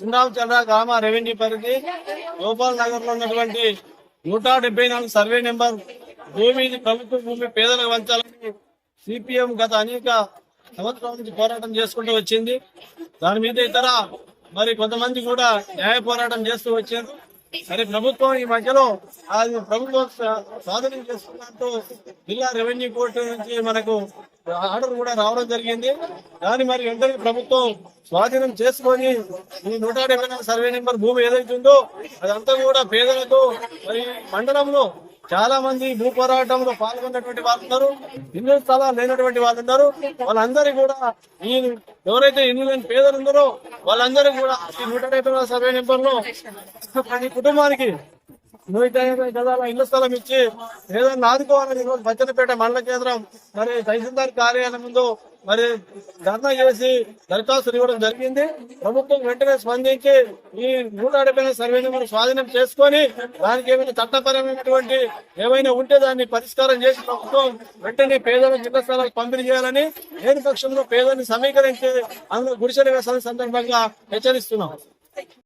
సంగ్రామ్ చంద్ర గ్రామ రెవెన్యూ పరిధి గోపాల్ నగర్లో ఉన్నటువంటి నూట డెబ్బై నాలుగు సర్వే నెంబర్ భూమి ప్రభుత్వ భూమి పేదలకు వంచాలని సిపిఎం గత అనేక సంవత్సరాల నుంచి పోరాటం చేసుకుంటూ వచ్చింది. దాని మీద ఇతర మరి కొంతమంది కూడా న్యాయ పోరాటం చేస్తూ వచ్చారు. మరి ప్రభుత్వం ఈ మధ్యలో అది ప్రభుత్వం సాధన చేస్తున్నట్టు జిల్లా రెవెన్యూ కోర్టు నుంచి మనకు ఆర్డర్ కూడా రావడం జరిగింది. దాన్ని మరి వెంటనే ప్రభుత్వం స్వాధీనం చేసుకొని ఈ నూట డెబ్బై సర్వే నెంబర్ భూమి ఏదైతే ఉందో అదంతా కూడా పేదలకు మరి మండలంలో చాలా మంది భూ పోరాటంలో పాల్గొన్నటువంటి వాళ్ళు ఉన్నారు. ఇల్లు స్థలాలు లేనటువంటి వాళ్ళు ఉన్నారు. వాళ్ళందరూ కూడా ఈ ఎవరైతే ఇల్లు లేని పేదలు ఉన్నారో వాళ్ళందరూ కూడా ఈ నూట డెబ్బై సర్వే నెంబర్లో ప్రతి కుటుంబానికి నూట యాభై గదాల ఇళ్ళ స్థలం ఇచ్చి ఏదైనా ఆదుకోవాలని ఈరోజు బచ్చనపేట మండల కేంద్రం మరి తహసీల్దార్ కార్యాలయం ముందు మరి ధర్నా చేసి దరఖాస్తులు ఇవ్వడం జరిగింది. ప్రభుత్వం వెంటనే స్పందించి ఈ నూట డెబ్బై సర్వే నెంబర్ స్వాధీనం చేసుకొని దానికి ఏమైనా చట్టపరమైనటువంటి ఏమైనా ఉంటే దాన్ని పరిష్కారం చేసి ప్రభుత్వం వెంటనే పేదల జిల్లా స్థలాలకు పంపిణీ చేయాలని లేని పక్షంలో పేదల్ని సమీకరించి అందులో గుడిసెల వేసాల సందర్భంగా హెచ్చరిస్తున్నాం.